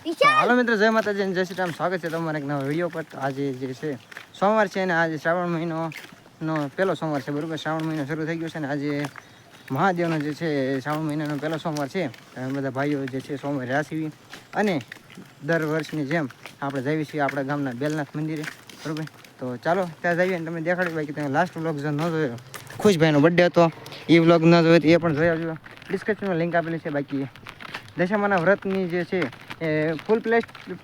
હાલો મિત્રો, જય માતાજી અને જય શ્રી રામ. સ્વાગત છે તમારા એક નવા વીડિયો પર. આજે જે છે, સોમવાર છે અને આજે શ્રાવણ મહિનો નો પહેલો સોમવાર છે, બરાબર? શ્રાવણ મહિનો શરૂ થઈ ગયો છે ને આજે મહાદેવનો જે છે, શ્રાવણ મહિનાનો પહેલો સોમવાર છે. બધા ભાઈઓ જે છે, સોમવાર રાસીવી અને દર વર્ષની જેમ આપણે જઈએ છીએ આપણા ગામના બેલનાથ મંદિરે, બરાબર? તો ચાલો, ત્યાં જઈએ અને તમે દેખાડ્યું ભાઈ કે તમે લાસ્ટ વ્લોગ જો ન જોયો, ખુશભાઈનો બર્થડે હતો. એ વ્લોગ ન જોયો તો એ પણ જોઈ આવજો. ડિસ્ક્રિપ્શનમાં લિંક આપેલી છે બાકી. દશામાના વ્રતની જે છે એ ફૂલ પ્લે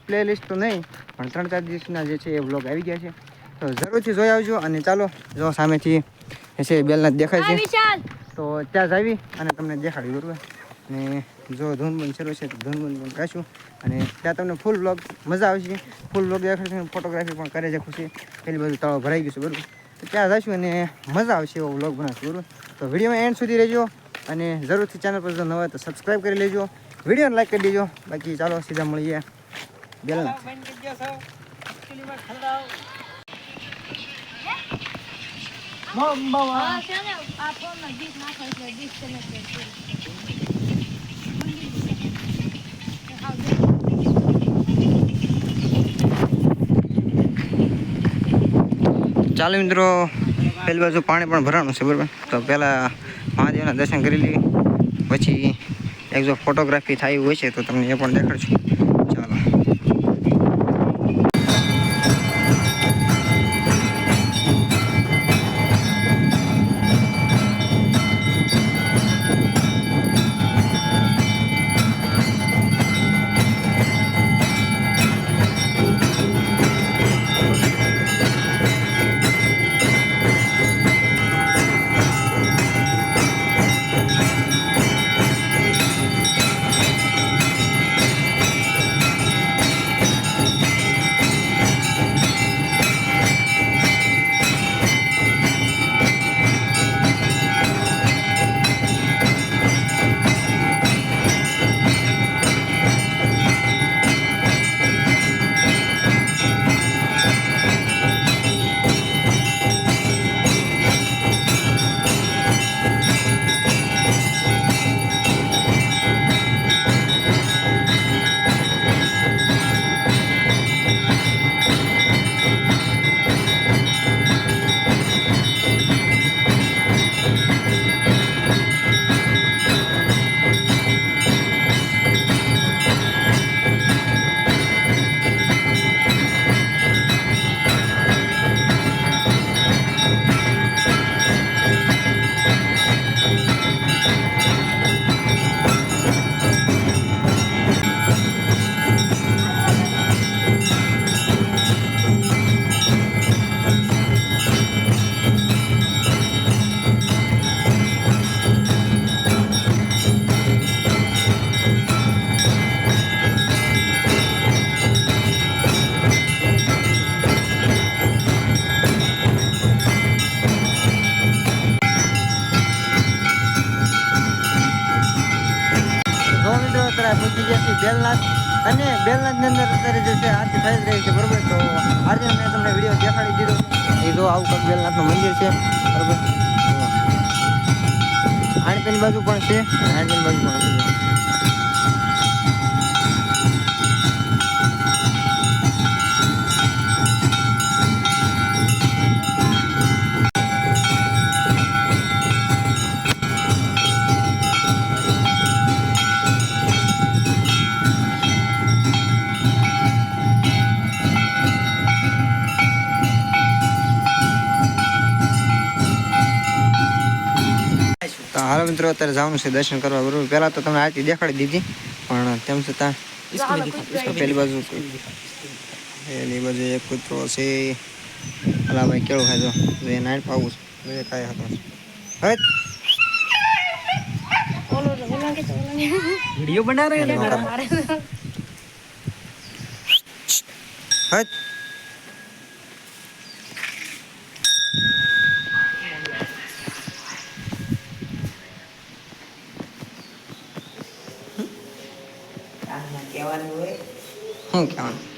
પ્લેલિસ્ટ તો નહીં પણ ત્રણ ચાર દિવસના જે છે એ વ્લોગ આવી ગયા છે. તો જરૂરથી જોઈ આવજો અને ચાલો જો સામેથી એ છે બેલનાથ દેખાય છે. તો ત્યાં જ આવી અને તમને દેખાડી બરોબર? અને જો ધૂનબંધ શરૂ છે તો ધૂનબંધ પણ કાશું અને ત્યાં તમને ફૂલ વ્લોગ મજા આવશે. ફૂલ બ્લોગ દેખાડશે ફોટોગ્રાફી પણ કરે છે ખુશી. પેલી બધું તળાવ ભરાઈ ગયું છે બરાબર? તો ત્યાં જઈશું અને મજા આવશે એવો વ્લોગ બનાવશું બરાબર? તો વિડીયોમાં એન્ડ સુધી રહેજો અને જરૂરથી ચેનલ પર જો નવા હોય તો સબસ્ક્રાઈબ કરી લેજો. વિડીયોને લાઈક કરી દેજો. બાકી ચાલો સીધા મળીએ. બેલનાથ હા, છે ને, આ ફોનમાં ડીશ નાખો એટલે ડીશ connected છે. ચાલો મિત્રો પહેલી બાજુ પાણી પણ ભરાણું છે બરાબર? તો પહેલાં મહાદેવના દર્શન કરી લઈએ. પછી એક જો ફોટોગ્રાફી થાય હોય છે તો તમને એ પણ દેખાડશું. છીએ બેલનાથ અને બેલનાથની અંદર અત્યારે જે છે આરતી થઈ જ રહી છે, બરોબર? તો આજે મેં તમને વીડિયો દેખાડી દીધો. એ જો આવું કંઈક બેલનાથનું મંદિર છે, બરોબર? આણપેની બાજુ પણ છે, અને બાજુ પણ છે. હાલો મિત્રો અત્યારે જવાનું છે દર્શન કરવા બરોબર પહેલા તો તમને આરતી દેખાડી દીધી પણ તેમ છતાં તો પેલી બાજુ પેલી બાજુ એક કૂતરો છે અલા ભાઈ કેવું ખાય જો એ નાઈટ પાવું છે એ કાંઈ હતો હવે वीडियो बना रहे हैं હવે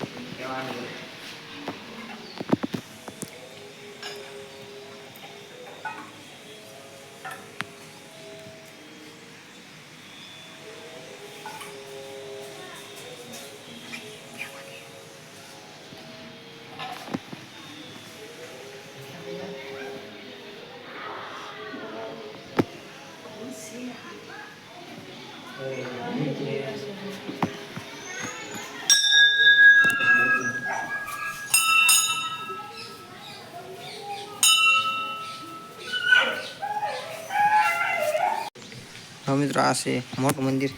મિત્રો આ છે મોટું મંદિર.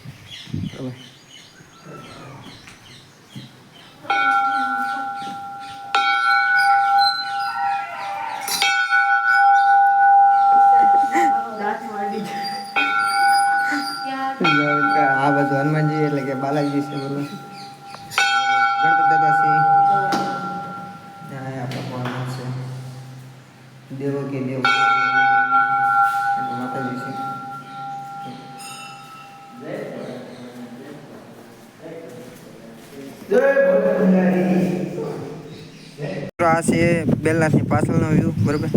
આ છે બેલનાથની પાછળનો વ્યૂ બરાબર?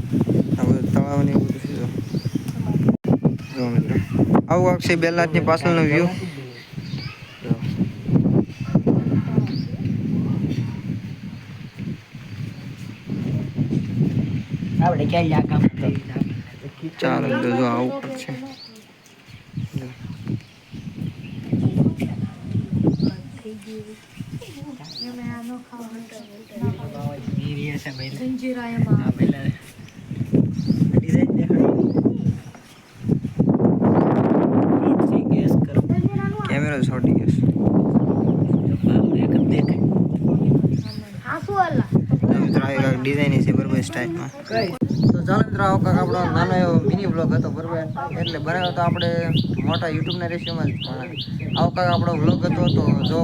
આ બધું તળાવ ને એવું છે. જો. મિત્રો આવું આવશે બેલનાથની પાછળનો વ્યૂ ચાલો જો આવું છે એમાં ડિઝાઇન દેખાય ગેસ કરો કેમેરો છોડી ગયો. દેખાય હાસુ અલ્લા એક ડિઝાઇન છે બરોબર સ્ટાઇલમાં તો ચાલો આવો કાંક આપણો નાનો એવો મિની બ્લોગ હતો, બરોબર? એટલે બનાવ્યો તો આપણે મોટા યુટ્યુબના રેશિયોમાં જ પણ આવો કાંક આપણો બ્લોગ હતો, તો જો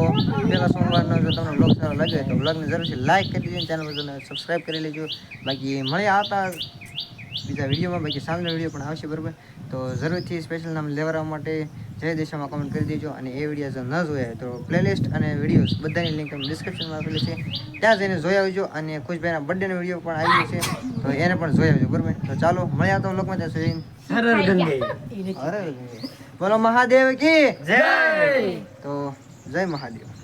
પહેલા સોમવારનો જો તમને બ્લોગ સારો લાગે તો બ્લોગને જરૂરથી લાઇક કરી દેજો ચેનલ પર સબસ્ક્રાઈબ કરી લેજો. બાકી મળ્યા આવતા બીજા વિડીયોમાં બાકી સાંજનો વીડિયો પણ આવશે, બરાબર? તો જરૂરથી સ્પેશિયલ નામ લેવા માટે જય દિશામાં કમેન્ટ કરી દેજો અને એ વીડિયો જો ન જોયા તો પ્લેલિસ્ટ અને વિડીયોઝ બધાની લિંક તમને ડિસ્ક્રિપ્શનમાં આપેલી છે. ત્યાં જઈને જોઈ આવજો અને ખુશભાઈના બર્થડેનો વીડિયો પણ આવી છે. તો એને પણ જોઈ આવજો બરાબર? તો ચાલો મળ્યા તો લોકમાં ત્યાં સુધી. બોલો મહાદેવ કી? જય. તો જય મહાદેવ.